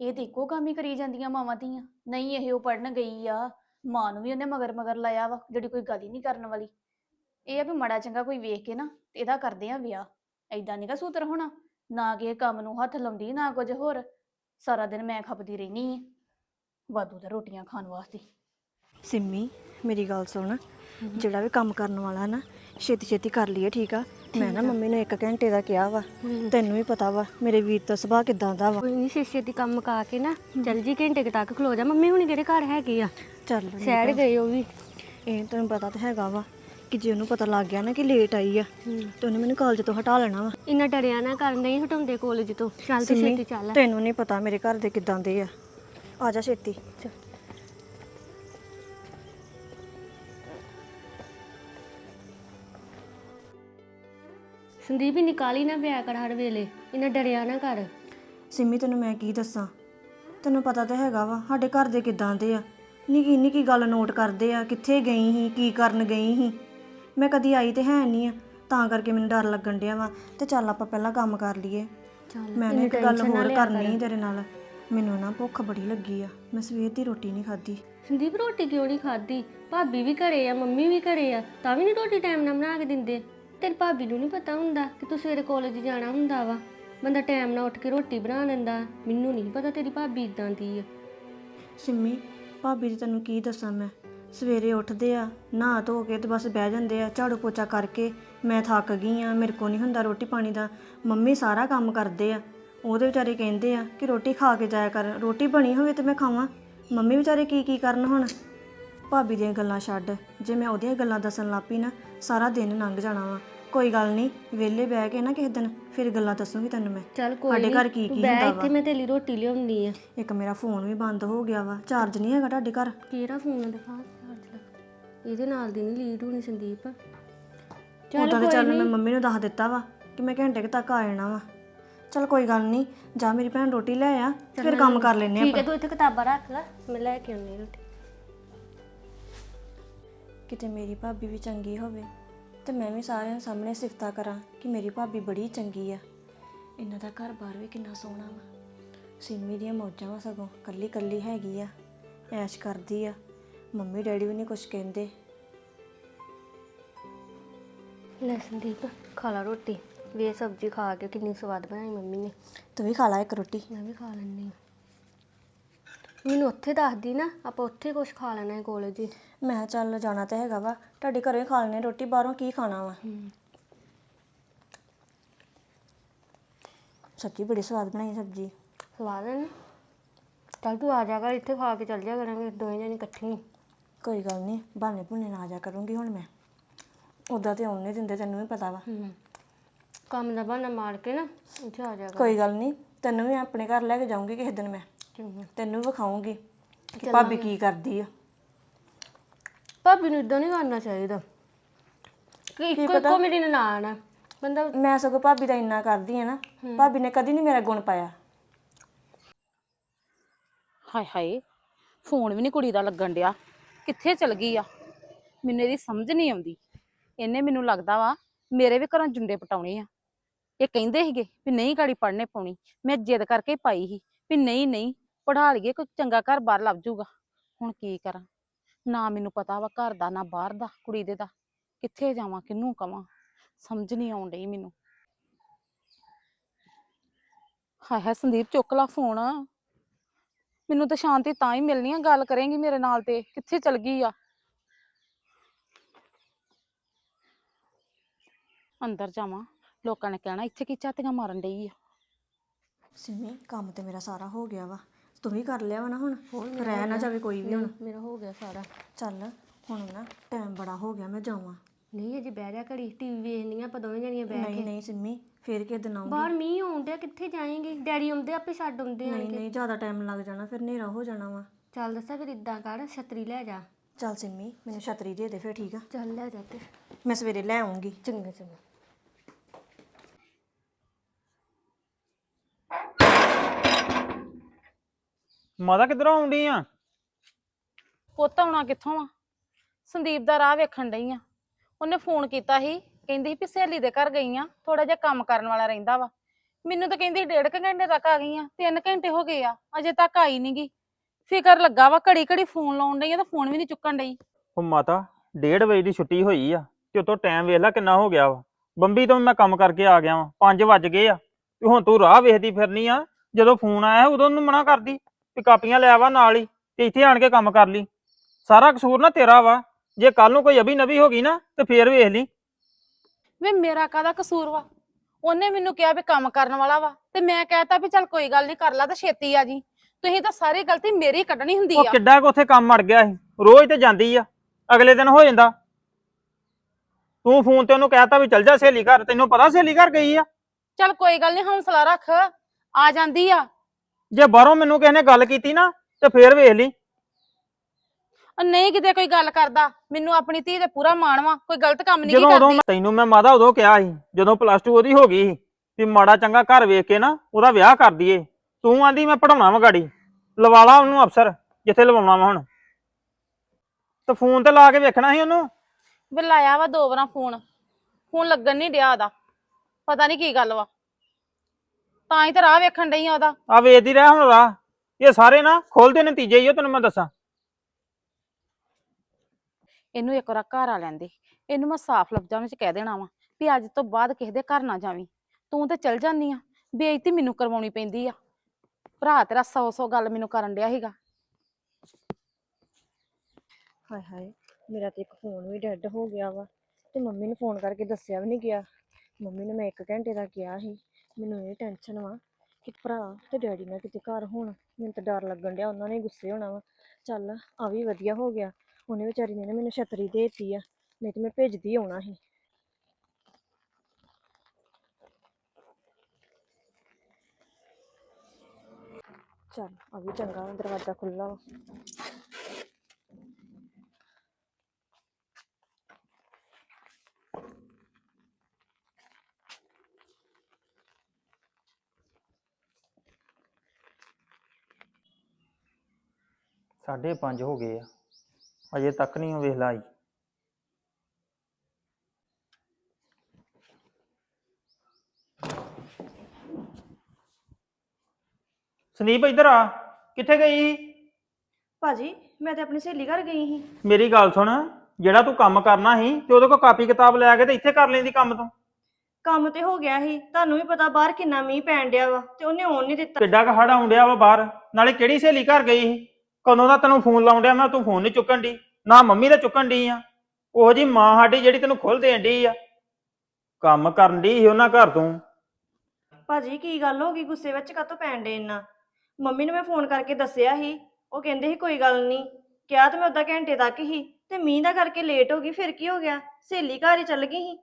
ਇਹ ਤੇ ਇੱਕੋ ਕੰਮ ਹੀ ਕਰੀ ਜਾਂਦੀਆਂ ਮਾਵਾਂ ਧੀਆਂ। ਨਹੀਂ ਇਹ ਉਹ ਪੜਨ ਗਈ ਆ। ਮਾਂ ਨੂੰ ਵੀ ਉਹਨੇ ਮਗਰ ਮਗਰ ਲਾਇਆ ਵਾ ਜਿਹੜੀ ਕੋਈ ਗੱਲ ਹੀ ਨਹੀਂ ਕਰਨ ਵਾਲੀ। ਇਹ ਆ ਵੀ ਮਾੜਾ ਚੰਗਾ ਕੋਈ ਵੇਖ ਕੇ ਨਾ ਤੇ ਇਹਦਾ ਕਰਦੇ ਆ ਵਿਆਹ। ਐਦਾਂ ਨੀਗਾ ਸੂਤਰ ਹੋਣਾ। ਨਾ ਕਿਸੇ ਕੰਮ ਨੂੰ ਹੱਥ ਲਾਉਂਦੀ ਨਾ ਕੁਝ ਹੋਰ। ਸਾਰਾ ਦਿਨ ਮੈਂ ਖਪਦੀ ਰਹਿਨੀ ਆ। ਵਾਧੂ ਦਾ ਰੋਟੀਆਂ ਖਾਣ ਵਾਸਤੇ।
ਸਿੰਮੀ ਮੇਰੀ ਗੱਲ ਸੁਣ। ਜਿਹੜਾ ਵੀ ਕੰਮ ਕਰਨ ਵਾਲਾ ਨਾ ਛੇਤੀ ਛੇਤੀ ਕਰ ਲਈਏ ਠੀਕ ਆ? ਮੈਂ ਨਾ ਮੰਮੀ ਨੂੰ ਇੱਕ ਘੰਟੇ ਦਾ ਕਿਹਾ ਵਾ। ਤੈਨੂੰ ਵੀ ਪਤਾ ਵਾ ਮੇਰੇ ਵੀਰ ਦਾ ਸੁਭਾਅ ਕਿਦਾਂ ਦਾ ਵਾ।
ਕੋਈ ਨਹੀਂ ਛੇ ਛੇਤੀ ਕੰਮ ਮੁਕਾ ਕੇ ਨਾ ਜਲ ਜੀ ਘੰਟੇ ਕੁ ਤੱਕ ਖਲੋ ਜਾ। ਮੰਮੀ ਹੁਣੀ ਕਿਹੜੇ ਘਰ ਹੈਗੇ ਆ?
ਚੱਲ
ਸ਼ਹਿਰ ਗਏ ਉਹ ਵੀ।
ਇਹ ਤੈਨੂੰ ਪਤਾ ਤਾਂ ਹੈਗਾ ਵਾ ਕਿ ਜੇ ਉਹਨੂੰ ਪਤਾ ਲੱਗ ਗਿਆ ਨਾ ਕਿ ਲੇਟ ਆਈ ਆ ਤੇ ਉਹਨੇ ਮੈਨੂੰ ਕਾਲਜ ਤੋਂ ਹਟਾ ਲੈਣਾ ਵਾ।
ਇੰਨਾ ਡਰਿਆ ਨਾ ਕਰ ਨਹੀਂ ਹਟਾਉਂਦੇ ਕਾਲਜ ਤੋਂ। ਚੱਲ ਤੇ
ਸਿੰਮੀ
ਛੇਤੀ ਚੱਲ।
ਤੈਨੂੰ ਨਹੀਂ ਪਤਾ ਮੇਰੇ ਘਰ ਦੇ ਕਿਦਾਂ ਦੇ ਆ। ਆ ਜਾ ਛੇਤੀ ਚੱਲ।
ਸੰਦੀਪ ਹੀ ਨਿਕਾਲੀ ਨਾ ਪਿਆ ਕਰ ਹਰ ਵੇਲੇ। ਇੰਨਾ ਡਰਿਆ ਨਾ ਕਰ।
ਸਿੰਮੀ ਤੈਨੂੰ ਮੈਂ ਕੀ ਦੱਸਾਂ? ਤੈਨੂੰ ਪਤਾ ਤਾਂ ਹੈਗਾ ਵਾ ਸਾਡੇ ਘਰ ਦੇ ਕਿਦਾਂ ਦੇ ਆ। ਨਿੱਕੀ ਨਿੱਕੀ ਗੱਲ ਨੋਟ ਕਰਦੇ ਆ ਕਿੱਥੇ ਗਈ ਸੀ ਕੀ ਕਰਨ ਗਈ ਸੀ। ਮੈਂ ਕਦੀ ਆਈ ਤੇ ਹੈ ਨਹੀਂ ਆ ਤਾਂ ਕਰਕੇ ਮੈਨੂੰ ਡਰ ਲੱਗਣ ਡਿਆ ਵਾ। ਤੇ ਚੱਲ ਆਪਾਂ ਪਹਿਲਾਂ ਕੰਮ ਕਰ ਲਈਏ।
ਚੱਲ
ਮੈਂ ਨਾ ਇੱਕ ਗੱਲ ਹੋਰ ਕਰਨੀ। ਸੀ ਤੇਰੇ ਨਾਲ। ਮੈਨੂੰ ਨਾ ਭੁੱਖ ਬੜੀ ਲੱਗੀ ਆ। ਮੈਂ ਸਵੇਰ ਦੀ ਰੋਟੀ ਨਹੀਂ ਖਾਧੀ।
ਸੰਦੀਪ ਰੋਟੀ ਕਿਉਂ ਨਹੀਂ ਖਾਦੀ ਭਾਬੀ ਵੀ ਘਰੇ ਆ ਮੰਮੀ ਵੀ ਘਰੇ ਆ ਤਾਂ ਵੀ ਨਹੀਂ ਰੋਟੀ ਟਾਈਮ ਨਾਲ ਬਣਾ ਕੇ ਦਿੰਦੇ। ਤੇਰੀ ਭਾਬੀ ਨੂੰ ਨਹੀਂ ਪਤਾ ਹੁੰਦਾ ਕਿ ਤੂੰ ਸਵੇਰੇ ਕਾਲਜ ਜਾਣਾ ਹੁੰਦਾ ਵਾ। ਬੰਦਾ ਟਾਈਮ ਨਾਲ ਉੱਠ ਕੇ ਰੋਟੀ ਬਣਾ ਲੈਂਦਾ। ਮੈਨੂੰ ਨਹੀਂ ਪਤਾ ਤੇਰੀ ਭਾਬੀ ਇਦਾਂ ਦੀ ਆ।
ਸਿੰਮੀ ਭਾਬੀ ਜੀ ਤੈਨੂੰ ਕੀ ਦੱਸਾਂ ਮੈਂ? ਸਵੇਰੇ ਉੱਠਦੇ ਆ ਨਹਾ ਧੋ ਕੇ ਤੇ ਬਸ ਬਹਿ ਜਾਂਦੇ ਆ ਝਾੜੂ ਪੋਚਾ ਕਰਕੇ। ਮੈਂ ਥੱਕ ਗਈ ਆ ਮੇਰੇ ਕੋ ਨਹੀਂ ਹੁੰਦਾ ਰੋਟੀ ਪਾਣੀ ਦਾ। ਮੰਮੀ ਸਾਰਾ ਕੰਮ ਕਰਦੇ ਆ। ਉਹਦੇ ਵਿਚਾਰੇ ਕਹਿੰਦੇ ਆ ਕਿ ਰੋਟੀ ਖਾ ਕੇ ਜਾਇਆ ਕਰ ਰੋਟੀ ਬਣੀ ਹੋਵੇ ਤੇ ਮੈਂ ਖਾਵਾਂ। ਮੰਮੀ ਵਿਚਾਰੇ ਕੀ ਕੀ ਕਰਨ ਹੁਣ? ਭਾਬੀ ਦੀਆਂ ਗੱਲਾਂ ਛੱਡ ਜੇ ਮੈਂ ਉਹਦੀਆਂ ਗੱਲਾਂ ਦੱਸਣ ਲੱਪੀ ਨਾ ਸਾਰਾ ਦਿਨ ਲੰਘ ਜਾਣਾ ਵਾ। ਕੋਈ ਗੱਲ ਨਹੀਂ ਵਿਹਲੇ ਬਹਿ ਕੇ ਨਾ ਕਿਸੇ ਦਿਨ ਫਿਰ ਗੱਲਾਂ ਦੱਸੂਗੀ ਤੈਨੂੰ ਮੈਂ।
ਚੱਲ ਕੋਈ
ਸਾਡੇ ਘਰ ਕੀ ਕੀ ਹੁੰਦਾ
ਇੱਥੇ
ਵਾ?
ਮੈਂ ਤੇਰੀ ਲਈ ਰੋਟੀ ਲਿਆਉਂਦੀ ਆ।
ਇੱਕ ਮੇਰਾ ਫੋਨ ਵੀ ਬੰਦ ਹੋ ਗਿਆ ਵਾ ਚਾਰਜ ਨਹੀਂ ਹੈਗਾ ਤੁਹਾਡੇ ਘਰ?
ਕਿਹੜਾ ਫੋਨ ਦਿਖਾ ਚਾਰਜ ਲੱਗ ਇਹਦੇ ਨਾਲ ਦੀ ਨਹੀਂ ਲੀਡ ਹੋਣੀ ਸੰਦੀਪ।
ਉਦਾਂ ਤੇ ਚੱਲ ਮੈਂ ਮੰਮੀ ਨੂੰ ਦੱਸ ਦਿੱਤਾ ਵਾ ਕਿ ਮੈਂ ਘੰਟੇ ਤੱਕ ਆ ਜਾਣਾ ਵਾ। ਚੱਲ ਕੋਈ ਗੱਲ ਨਹੀਂ ਜਾ ਮੇਰੀ ਭੈਣ ਰੋਟੀ ਲੈ ਆ ਫਿਰ ਕੰਮ ਕਰ ਲੈਨੇ
ਠੀਕ
ਆਪਾਂ।
ਹੈ ਤੂੰ ਇੱਥੇ ਕਿਤਾਬਾਂ ਰੱਖ ਲੈ ਮੈਂ ਲੈ ਕੇ ਆਉਣੀ ਰੋਟੀ।
ਕਿਤੇ ਮੇਰੀ ਭਾਬੀ ਵੀ ਚੰਗੀ ਹੋਵੇ ਤੇ ਮੈਂ ਵੀ ਸਾਰਿਆਂ ਸਾਹਮਣੇ ਸਿਫਤਾਂ ਕਰਾਂ ਕਿ ਮੇਰੀ ਭਾਬੀ ਬੜੀ ਚੰਗੀ ਆ। ਇਹਨਾਂ ਦਾ ਘਰ-ਬਾਰ ਵੀ ਕਿੰਨਾ ਸੋਹਣਾ ਵਾ। ਸਿੰਮੀ ਦੀਆਂ ਮੌਜਾਂ ਵਾ ਸਗੋਂ ਕੱਲੀ ਕੱਲੀ ਹੈਗੀ ਆ ਐਸ਼ ਕਰਦੀ ਆ। ਮੰਮੀ ਡੈਡੀ ਵੀ ਨਹੀਂ ਕੁਝ ਕਹਿੰਦੇ।
ਲੈ ਸੰਦੀਪ ਖਾ ਲਾ ਰੋਟੀ। ਵੇ ਸਬਜ਼ੀ ਖਾ ਕੇ ਕਿੰਨੀ ਸਵਾਦ ਬਣਾਈ ਮੰਮੀ ਨੇ।
ਤੂੰ ਵੀ ਖਾ ਲੈ ਇੱਕ ਰੋਟੀ।
ਮੈਂ ਵੀ ਖਾ ਲੈਣੀ ਮੈਨੂੰ ਉੱਥੇ ਦੱਸਦੀ ਨਾ ਆਪਾਂ ਉੱਥੇ ਕੁਝ ਖਾ ਲੈਣਾ ਹੈ ਕਾਲਜ। ਹੀ
ਮੈਂ ਕਿਹਾ ਚੱਲ ਜਾਣਾ ਤੇ ਹੈਗਾ ਵਾ ਤੁਹਾਡੇ ਘਰੋਂ ਹੀ ਖਾ ਲੈਣੇ ਰੋਟੀ ਬਾਹਰੋਂ ਕੀ ਖਾਣਾ ਵਾ? ਸੱਚੀ ਬੜੀ ਸਵਾਦ ਬਣਾਈ ਸਬਜ਼ੀ।
ਸਵਾਦ ਹੈ ਨਾ? ਚੱਲ ਤੂੰ ਆ ਜਾ ਕਰ ਇੱਥੇ ਖਾ ਕੇ ਚੱਲ ਜਾ ਕਰਾਂਗੇ ਦੋਵੇਂ ਜਣੇ ਇਕੱਠੇ
ਕੋਈ ਗੱਲ ਨਹੀਂ ਬਹਾਨੇ ਭੁੰਨੇ ਨਾ ਆ ਜਾ ਕਰੂੰਗੀ ਹੁਣ ਮੈਂ। ਉਦਾਂ ਤੇ ਆਉਣ ਨਹੀਂ ਦਿੰਦੇ ਤੈਨੂੰ ਵੀ ਪਤਾ ਵਾ।
ਹੂੰ। ਕੰਮ ਦਾ ਬਹਾਨਾ ਮਾਰ ਕੇ ਨਾ ਇੱਥੇ ਆ ਜਾ ਕਰ।
ਕੋਈ ਗੱਲ ਨਹੀਂ ਤੈਨੂੰ ਵੀ ਆਪਣੇ ਘਰ ਲੈ ਕੇ ਜਾਊਂਗੀ ਕਿਸੇ ਦਿਨ ਮੈਂ।
ਚੰਗਾ।
ਤੈਨੂੰ ਵੀ ਵਿਖਾਉਂਗੀ ਕਿ ਭਾਬੀ ਕੀ ਕਰਦੀ ਆ।
ਭਾਬੀ ਨੂੰ ਇਦਾਂ ਨਹੀਂ ਕਰਨਾ ਚਾਹੀਦਾ। ਕਿ ਇੱਕੋ ਇੱਕੋ ਮੇਰੀ ਨਨਾਣ ਆ। ਬੰਦਾ
ਮੈਂ ਸਗੋਂ ਭਾਬੀ ਦਾ ਇੰਨਾ ਕਰਦੀ ਆ ਨਾ ਭਾਬੀ ਨੇ ਕਦੀ ਨਹੀਂ ਮੇਰਾ ਗੁਣ ਪਾਇਆ।
ਹਾਏ ਹਾਏ ਫੋਨ ਵੀ ਨਹੀਂ ਕੁੜੀ ਦਾ ਲੱਗਣ ਡਿਆ। ਕਿੱਥੇ ਚਲ ਗਈ ਆ? ਮੈਨੂੰ ਇਹਦੀ ਸਮਝ ਨਹੀਂ ਆਉਂਦੀ। ਇਹਨੇ ਮੈਨੂੰ ਲੱਗਦਾ ਵਾ ਮੇਰੇ ਵੀ ਘਰੋਂ ਜੁੰਡੇ ਪਟਾਉਣੇ ਆ। ਇਹ ਕਹਿੰਦੇ ਸੀਗੇ ਵੀ ਨਹੀਂ ਗਾੜੀ ਪੜ੍ਹਨੇ ਪਾਉਣੀ ਮੈਂ ਜਿੱਦ ਕਰਕੇ ਪਾਈ ਸੀ ਵੀ ਨਹੀਂ ਨਹੀਂ, ਪੜ੍ਹਾ ਲਈਏ, ਕੋਈ ਚੰਗਾ ਘਰ ਬਾਹਰ ਲੱਭ ਜੂਗਾ ਹੁਣ ਕੀ ਕਰਾਂ? ਨਾ ਮੈਨੂੰ ਪਤਾ ਵਾ ਘਰ ਦਾ, ਨਾ ਬਾਹਰ ਦਾ, ਕੁੜੀ ਦੇ ਦਾ। ਕਿੱਥੇ ਜਾਵਾਂ, ਕਿਹਨੂੰ ਕਵਾਂ? ਸਮਝ ਨਹੀਂ ਆਉਣ ਡਈ ਮੈਨੂੰ। ਹਾਏ ਹਾਏ, ਸੰਦੀਪ, ਚੁੱਕ ਲਾ ਫੋਨ। ਮੈਨੂੰ ਤਾਂ ਸ਼ਾਂਤੀ ਤਾਂ ਹੀ ਮਿਲਣੀ ਆ, ਗੱਲ ਕਰੇਂਗੀ ਮੇਰੇ ਨਾਲ ਤੇ। ਕਿੱਥੇ ਚਲ ਗਈ ਆ? ਅੰਦਰ ਜਾਵਾਂ। ਲੋਕਾਂ ਨੇ ਕਹਿਣਾ ਇੱਥੇ ਕੀ ਝਾਤੀਆਂ ਮਾਰਨ ਡਈ ਆ?
ਸਿੰਮੀ ਕੰਮ ਤੇ ਮੇਰਾ ਸਾਰਾ ਹੋ ਗਿਆ ਵਾ। ਤੂੰ ਵੀ ਕਰ ਲਿਆ ਵਾ ਨਾ ਹੁਣ? ਰਹਿ ਨਾ ਜਾਵੇ ਕੋਈ ਵੀ ਹੁਣ।
ਮੇਰਾ ਹੋ ਗਿਆ ਸਾਰਾ।
ਚੱਲ ਹੁਣ ਨਾ ਟਾਈਮ ਬੜਾ ਹੋ ਗਿਆ ਮੈਂ ਜਾਵਾਂ।
ਨਹੀਂ ਅਜੇ ਬਹਿ ਜਾ ਘੜੀ। ਟੀਵੀ ਵੇਖਣੀ ਆਪਾਂ ਦੋਵੇਂ ਜਣੀਆਂ ਬਹਿ
ਨਹੀਂ ਨਹੀਂ ਸਿੰਮੀ ਫੇਰ ਕਿਸ ਦਿਨ ਆਉਂਗੀ
ਬਾਹਰ ਮੀਂਹ ਆਉਂਦੇ ਕਿੱਥੇ ਜਾਏਂਗੇ? ਡੈਡੀ ਆਉਂਦੇ ਆਪੇ ਛੱਡ ਆਉਂਦੇ
ਨਹੀਂ ਨਹੀਂ ਜ਼ਿਆਦਾ ਟਾਈਮ ਲੱਗ ਜਾਣਾ ਫਿਰ ਹਨੇਰਾ ਹੋ ਜਾਣਾ ਵਾ।
ਚੱਲ ਦੱਸਾਂ ਫਿਰ ਇਦਾਂ ਕਰ ਛਤਰੀ ਲੈ ਜਾ।
ਚੱਲ ਸਿੰਮੀ ਮੈਨੂੰ ਛਤਰੀ ਦੇ ਦੇ ਫਿਰ ਠੀਕ ਆ?
ਚੱਲ ਲੈ ਜਾ ਤੇ।
ਮੈਂ ਸਵੇਰੇ ਲੈ ਆਉਂਗੀ
ਚੰਗਾ ਚੰਗਾ।
ਮਾਤਾ ਕਿੱਧਰੋਂ ਆਉਂਦੀ ਆ?
ਪੁੱਤ ਆਉਣਾ ਕਿੱਥੋਂ ਆ? ਸੰਦੀਪ ਦਾ ਰਾਹ ਵੇਖਣ ਡਈ ਆ। ਉਹਨੇ ਫੋਨ ਕੀਤਾ ਸੀ ਕਹਿੰਦੀ ਸੀ ਵੀ ਸਹੇਲੀ ਦੇ ਘਰ ਗਈ ਆ ਥੋੜਾ ਜਿਹਾ ਕੰਮ ਕਰਨ ਵਾਲਾ ਰਹਿੰਦਾ ਵਾ। ਮੈਨੂੰ ਤਾਂ ਕਹਿੰਦੀ ਡੇਢ ਕੁ ਘੰਟੇ ਤੱਕ ਆ ਗਈ ਆ ਤਿੰਨ ਘੰਟੇ ਹੋ ਗਏ ਆ ਅਜੇ ਤੱਕ ਆਈ ਨੀ ਗੀ। ਫਿਕਰ ਲੱਗਾ ਵਾ ਘੜੀ ਘੜੀ ਫੋਨ ਲਾਉਣ ਡਈ ਆ ਤਾਂ ਫੋਨ ਵੀ ਨਹੀਂ ਚੁੱਕਣ ਡਈ।
ਉਹ ਮਾਤਾ 1:30 ਵਜੇ ਦੀ ਛੁੱਟੀ ਹੋਈ ਆ ਤੇ ਉਤੋਂ ਟਾਈਮ ਵੇਖ ਲੈ ਕਿੰਨਾ ਹੋ ਗਿਆ ਵਾ। ਬੰਬੀ ਤੋਂ ਵੀ ਮੈਂ ਕੰਮ ਕਰਕੇ ਆ ਗਿਆ ਵਾਂ 5 ਵੱਜ ਗਏ ਆ ਤੇ ਹੁਣ ਤੂੰ ਰਾਹ ਵੇਖਦੀ ਫਿਰਨੀ ਆ ਜਦੋਂ ਫੋਨ ਆਇਆ ਉਦੋਂ ਨੂੰ ਮਨਾ ਕਰਦੀ। ਵੀ ਕਾਪੀਆਂ ਲੈ ਆਵਾ ਨਾਲ ਹੀ ਤੇ ਇੱਥੇ ਆਣ ਕੇ ਕੰਮ ਕਰ ਲਈ। ਸਾਰਾ ਕਸੂਰ ਨਾ ਤੇਰਾ ਵਾ। ਜੇ ਕੱਲ ਨੂੰ ਕੋਈ ਅਭੀ ਨਵੀ ਹੋ ਗਈ ਨਾ ਤੇ ਫੇਰ ਵੇਖ ਲਈ।
ਵੇ ਮੇਰਾ ਕਾਹਦਾ ਕਸੂਰ ਵਾ? ਉਹਨੇ ਮੈਨੂੰ ਕਿਹਾ ਵੀ ਕੰਮ ਕਰਨ ਵਾਲਾ ਵਾ ਤੇ ਮੈਂ ਕਹਿਤਾ ਵੀ ਚੱਲ ਕੋਈ ਗੱਲ ਨਹੀਂ ਕਰ ਲਾ ਤੇ ਛੇਤੀ ਆ ਜੀ। ਤੁਸੀਂ ਤਾਂ ਸਾਰੀ ਗਲਤੀ ਮੇਰੀ ਕੱਢਣੀ ਹੁੰਦੀ
ਉਹ
ਆ
ਕਿੱਡਾ ਕੁ ਉੱਥੇ ਕੰਮ ਅੜ ਗਿਆ ਸੀ। ਰੋਜ਼ ਤੇ ਜਾਂਦੀ ਆ। ਅਗਲੇ ਦਿਨ ਹੋ ਜਾਂਦਾ। ਤੂੰ ਫੋਨ ਤੇ ਉਹਨੂੰ ਕਹਿਤਾ ਵੀ ਚੱਲ ਜਾ ਸਹੇਲੀ ਘਰ ਤੈਨੂੰ ਪਤਾ ਸਹੇਲੀ ਘਰ ਗਈ ਆ?
ਚੱਲ ਕੋਈ ਗੱਲ ਨਹੀਂ ਹੌਸਲਾ ਰੱਖ। ਆ ਜਾਂਦੀ ਆ।
ਜੇ ਬਾਹਰੋਂ ਮੈਨੂੰ ਕਿਸੇ ਨੇ ਗੱਲ ਕੀਤੀ ਨਾ ਤੇ ਫੇਰ ਵੇਖ ਲਈ।
ਉਹ ਨਹੀਂ ਕਿਤੇ ਕੋਈ ਗੱਲ ਕਰਦਾ ਮੈਨੂੰ ਆਪਣੀ ਧੀ ਤੇ ਪੂਰਾ ਮਾਣ ਵਾ ਕੋਈ ਗਲਤ ਕੰਮ ਨਹੀਂ
ਜਦੋਂ ਉਦੋਂ
ਕਰਦੀ।
ਮੈਂ- ਤੈਨੂੰ ਮੈਂ ਮਾਦਾ ਉਦੋਂ ਕਿਹਾ ਸੀ ਜਦੋਂ ਪਲੱਸ 2 ਉਹਦੀ ਹੋ ਗਈ ਸੀ ਵੀ ਮਾੜਾ ਚੰਗਾ ਘਰ ਵੇਖ ਕੇ ਨਾ ਉਹਦਾ ਵਿਆਹ ਕਰ ਦਈਏ। ਤੂੰ ਆਂਦੀ ਮੈਂ ਪੜਾਉਣਾ ਵਾ ਗਾੜੀ ਲਵਾ ਲਾ ਉਹਨੂੰ ਅਫਸਰ ਜਿੱਥੇ ਲਵਾਉਣਾ ਵਾ ਹੁਣ। ਤੇ ਫੋਨ ਤੇ ਲਾ ਕੇ ਵੇਖਣਾ ਸੀ ਉਹਨੂੰ?
ਵੀ ਲਾਇਆ ਵਾ ਦੋ ਵਾਰਾਂ ਫੋਨ ਫੋਨ ਲੱਗਣ ਨਹੀਂ ਡਿਆ ਉਹਦਾ। ਪਤਾ ਨਹੀਂ ਕੀ ਗੱਲ ਵਾ। ਤਾਂ ਹੀ ਤਾਂ ਰਾਹ ਵੇਖਣ ਡਈ ਆ ਉਹਦਾ।
ਆ ਵੇਖਦੀ ਰਹਿ ਹੁਣ ਰਾਹ। ਇਹ ਸਾਰੇ ਨਾ ਖੋਲਦੇ ਨਤੀਜੇ ਹੀ ਆ ਤੈਨੂੰ ਮੈਂ ਦੱਸਾਂ।
ਇਹਨੂੰ ਇੱਕ ਵਾਰ ਘਰ ਆ ਲੈਂਦੇ ਇਹਨੂੰ ਮੈਂ ਸਾਫ਼ ਲਫ਼ਜ਼ਾਂ ਵਿੱਚ ਕਹਿ ਦੇਣਾ ਵਾ ਵੀ ਅੱਜ ਤੋਂ ਬਾਅਦ ਕਿਸੇ ਦੇ ਘਰ ਨਾ ਜਾਵੀਂ। ਤੂੰ ਤੇ ਚਲ ਜਾਂਦੀ ਆ। ਬੇਇੱਜ਼ਤੀ ਮੈਨੂੰ ਕਰਵਾਉਣੀ ਪੈਂਦੀ ਆ। ਭਰਾ ਤੇਰਾ ਸੌ ਸੌ ਗੱਲ ਮੈਨੂੰ ਕਰਨ ਡਿਆ ਸੀਗਾ।
ਹਾਏ ਹਾਏ ਮੇਰਾ ਤੇ ਇੱਕ ਫੋਨ ਵੀ ਡੈੱਡ ਹੋ ਗਿਆ ਵਾ। ਤੇ ਮੰਮੀ ਨੂੰ ਫੋਨ ਕਰਕੇ ਦੱਸਿਆ ਵੀ ਨਹੀਂ ਗਿਆ। ਮੰਮੀ ਨੂੰ ਮੈਂ 1 ਘੰਟੇ ਦਾ ਕਿਹਾ ਸੀ ਮੈਨੂੰ ਇਹ ਟੈਨਸ਼ਨ ਵਾ ਕਿ ਭਰਾ ਤੇ ਡੈਡੀ ਨਾਲ ਕਿਤੇ ਘਰ ਹੋਣ। ਮੈਨੂੰ ਤਾਂ ਡਰ ਲੱਗਣ ਡਿਆ ਉਹਨਾਂ ਨੇ ਗੁੱਸੇ ਹੋਣਾ ਵਾ। ਚੱਲ ਆ ਵੀ ਵਧੀਆ ਹੋ ਗਿਆ। ਉਹਨੇ ਵਿਚਾਰੀ ਨੇ ਨਾ ਮੈਨੂੰ ਛਤਰੀ ਦੇ ਦਿੱਤੀ ਆ ਨਹੀਂ ਤੇ ਮੈਂ ਭੇਜਦੀ ਆਉਣਾ ਸੀ। ਚੱਲ ਆ ਵੀ ਚੰਗਾ ਵਾ, ਦਰਵਾਜ਼ਾ ਖੁੱਲਾ ਵਾ।
ਸਾਢੇ ਪੰਜ ਹੋ ਗਏ ਆ। ਅਜੇ ਤੱਕ ਨਹੀਂ ਉਹ ਵੇਖ ਲਾ ਆਈ। ਸੰਦੀਪ ਇੱਧਰ ਆ। ਕਿੱਥੇ ਗਈ?
ਭਾਜੀ ਮੈਂ ਤੇ ਆਪਣੀ ਸਹੇਲੀ ਘਰ ਗਈ ਸੀ।
ਮੇਰੀ ਗੱਲ ਸੁਣ ਜਿਹੜਾ ਤੂੰ ਕੰਮ ਕਰਨਾ ਸੀ ਤੇ ਉਹਦੇ ਕੋਲ ਕਾਪੀ ਕਿਤਾਬ ਲੈ ਕੇ ਤੇ ਇੱਥੇ ਕਰ ਲੈਂਦੀ ਕੰਮ ਤੂੰ।
ਕੰਮ ਤੇ ਹੋ ਗਿਆ ਸੀ ਤੁਹਾਨੂੰ ਵੀ ਪਤਾ ਬਾਹਰ ਕਿੰਨਾ ਮੀਂਹ ਪੈਣ ਡਿਆ ਵਾ ਤੇ ਉਹਨੇ ਆਉਣ ਨਹੀਂ ਦਿੱਤਾ।
ਕਿੱਡਾ ਕੁ ਹੜ ਆਉਂਦਿਆ ਵਾ ਬਾਹਰ ਨਾਲੇ ਕਿਹੜੀ ਸਹੇਲੀ ਘਰ ਗਈ ਸੀ? ਕਦੋਂ ਦਾ ਤੈਨੂੰ ਫੋਨ ਲਾਉਣ ਡਿਆ ਮੈਂ ਤੂੰ ਫੋਨ ਨਹੀਂ ਚੁੱਕਣ ਦੀ ਨਾ ਮੰਮੀ ਦਾ ਚੁੱਕਣ ਦੀ ਆ। ਉਹੋ ਜੀ ਮਾਂ ਸਾਡੀ ਜਿਹੜੀ ਤੈਨੂੰ ਖੁੱਲ ਦੇਣ ਦੀ ਆ। ਕੰਮ ਕਰਨ ਦੀ ਸੀ ਉਹਨਾਂ ਘਰ ਤੂੰ।
ਭਾਜੀ ਕੀ ਗੱਲ ਹੋ ਗਈ? ਗੁੱਸੇ ਵਿੱਚ ਕਾਤੋਂ ਪੈਣ ਡੇ ਇੰਨਾ? ਮੰਮੀ ਨੂੰ ਮੈਂ ਫੋਨ ਕਰਕੇ ਦੱਸਿਆ ਸੀ। ਉਹ ਕਹਿੰਦੇ ਸੀ ਕੋਈ ਗੱਲ ਨਹੀਂ। ਕਿਹਾ ਤੇ ਮੈਂ ਉਦਾਂ ਘੰਟੇ ਤੱਕ ਹੀ ਤੇ ਮੀਂਹ ਦਾ ਕਰਕੇ ਲੇਟ ਹੋ ਗਈ ਫਿਰ ਕੀ ਹੋ ਗਿਆ? ਸਹੇਲੀ ਘਰ ਹੀ ਚੱਲ ਗਈ ਸੀ।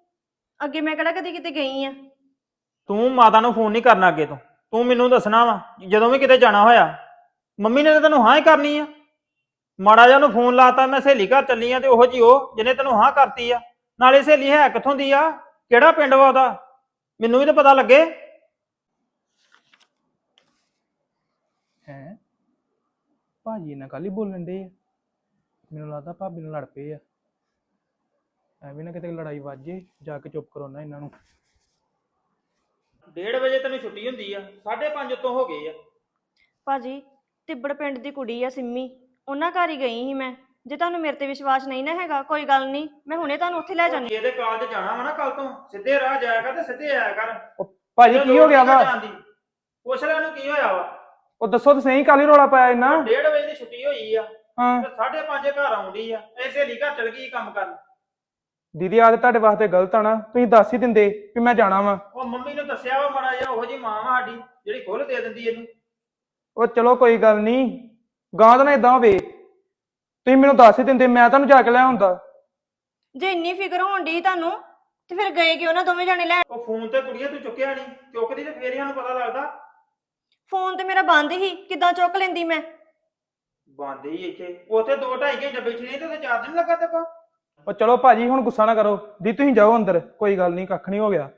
ਅੱਗੇ ਮੈਂ ਕਿਹੜਾ ਕਦੀ ਕਿਤੇ ਗਈ ਆ?
ਤੂੰ ਮਾਤਾ ਨੂੰ ਫੋਨ ਨਹੀਂ ਕਰਨਾ ਅੱਗੇ ਤੋਂ। ਤੂੰ ਮੈਨੂੰ ਦੱਸਣਾ ਵਾ ਜਦੋਂ ਵੀ ਕਿਤੇ ਜਾਣਾ ਹੋਇਆ। ਮੰਮੀ ਨੇ ਤਾਂ ਤੈਨੂੰ ਹਾਂ ਹੀ ਕਰਨੀ ਆ। ਮਾੜਾ ਜਿਹਾ ਉਹਨੂੰ ਫੋਨ ਲਾਤਾ ਮੈਂ ਸਹੇਲੀ ਘਰ ਚੱਲੀ ਆ ਤੇ ਉਹੋ ਜੀ ਉਹ ਜਿਹਨੇ ਤੈਨੂੰ ਹਾਂ ਕਰਤੀ ਆ। ਨਾਲੇ ਸਹੇਲੀ ਹੈ ਕਿੱਥੋਂ ਦੀ ਆ? ਕਿਹੜਾ ਪਿੰਡ ਵਾ ਉਹਦਾ? ਮੈਨੂੰ ਵੀ ਤਾਂ ਪਤਾ ਲੱਗੇ।
ਹੈਂ? ਭਾਜੀ ਨਾਲ ਕੱਲ ਹੀ ਬੋਲਣ ਦੇ ਆ। ਮੈਨੂੰ ਲੱਗਦਾ ਭਾਬੀ ਨਾਲ ਲੜ ਪਏ ਆ। ਐਵੇਂ ਨਾ ਕਿਤੇ ਲੜਾਈ ਵੱਜ ਜੇ ਜਾ ਕੇ ਚੁੱਪ ਕਰਾਉਣਾ ਇਹਨਾਂ ਨੂੰ।
1:30 ਵਜੇ ਤੈਨੂੰ ਛੁੱਟੀ ਹੁੰਦੀ ਆ 5:30 ਤੋਂ ਹੋ ਗਏ ਆ।
ਭਾਜੀ ਤਿੱਬੜ ਪਿੰਡ ਦੀ ਕੁੜੀ ਆ ਸਿੰਮੀ। ਉਹਨਾਂ ਘਰ ਹੀ ਗਈ ਸੀ ਮੈਂ। ਜੇ ਤੁਹਾਨੂੰ ਮੇਰੇ ਤੇ ਵਿਸ਼ਵਾਸ ਨਹੀਂ ਨਾ ਹੈਗਾ ਕੋਈ ਗੱਲ ਨਹੀਂ। ਮੈਂ ਹੁਣੇ ਤੁਹਾਨੂੰ ਉੱਥੇ ਲੈ ਜਾਂਦੀ।
ਇਹਦੇ ਕਾਲਜ ਜਾਣਾ ਵਾ ਨਾ ਕੱਲ ਤੋਂ ਸਿੱਧੇ ਰਾਹ ਜਾਇਆ ਕਰ ਤੇ ਸਿੱਧੇ ਆਇਆ ਕਰ।
ਭਾਜੀ ਕੀ ਹੋ ਗਿਆ ਵਾ।
ਪੁੱਛ ਲੈ ਉਹਨੂੰ ਕੀ ਹੋਇਆ ਵਾ।
ਉਹ ਦੱਸੋ ਤਾਂ ਸਹੀ ਕੱਲ ਰੋਲਾ ਪਾਇਆ ਇੰਨਾ।
1:30 ਵਜੇ ਦੀ ਛੁੱਟੀ ਹੋਈ ਆ।
ਹਾਂ।
ਤੇ 5:30 ਘਰ ਆਉਂਦੀ ਆ। ਇਹ ਸਹੇਲੀ ਘਰ ਚਲ ਗਈ ਕੰਮ ਕਰਨ।
ਦੀਦੀ ਤੇ ਤੁਹਾਡੇ ਵਾਸਤੇ ਗਲਤ ਆ ਨਾ। ਤੁਸੀਂ ਦੱਸ ਹੀ ਦਿੰਦੇ ਵੀ ਮੈਂ ਜਾਣਾ ਵਾ।
ਉਹ ਮੰਮੀ ਨੂੰ ਦੱਸਿਆ ਵਾ ਮਾੜਾ ਜਿਹਾ ਉਹੋ ਜੀ ਮਾਂ ਵਾ ਸਾਡੀ ਜਿਹੜੀ ਖੁੱਲ ਦੇ ਦਿੰਦੀ ਇਹਨੂੰ।
ਉਹ ਚਲੋ ਕੋਈ ਗੱਲ ਨਹੀਂ ਗਾਂ ਤਾਂ ਨਾ ਇਦਾਂ ਹੋਵੇ। ਤੁਸੀਂ ਮੈਨੂੰ ਦੱਸ ਹੀ ਦਿੰਦੇ ਮੈਂ ਤੁਹਾਨੂੰ ਜਾ ਕੇ ਲੈ ਆਉਂਦਾ।
ਜੇ ਇੰਨੀ ਫਿਕਰ ਹੋਣ ਦੀ ਤੁਹਾਨੂੰ ਤੇ ਫਿਰ ਗਏ ਕਿਉਂ ਨਾ ਦੋਵੇਂ ਜਾਣੇ ਲੈ
ਉਹ ਫੋਨ ਤੇ ਕੁੜੀਏ ਤੂੰ ਚੁੱਕਿਆ ਨਹੀਂ ਚੁੱਕਦੀ ਤੇ ਫੇਰ ਹੀ ਸਾਨੂੰ ਪਤਾ ਲੱਗਦਾ।
ਫੋਨ ਤੇ ਮੇਰਾ ਬੰਦ ਹੀ ਕਿੱਦਾਂ ਚੁੱਕ ਲੈਂਦੀ ਮੈਂ?
ਬੰਦ ਹੀ ਇੱਥੇ ਉੱਥੇ 2.5 ਘੰਟੇ ਬੈਠੀ ਰਹੀ ਤੇ ਉੱਥੇ ਚਾਰਜ ਨਹੀਂ ਲੱਗਾ ਤੇ ਕੋ
ਉਹ ਚਲੋ ਭਾਜੀ ਹੁਣ ਗੁੱਸਾ ਨਾ ਕਰੋ। ਦੀ ਤੁਸੀਂ ਜਾਓ ਅੰਦਰ ਕੋਈ ਗੱਲ ਨਹੀਂ ਕੱਖ ਨਹੀਂ ਹੋ ਗਿਆ।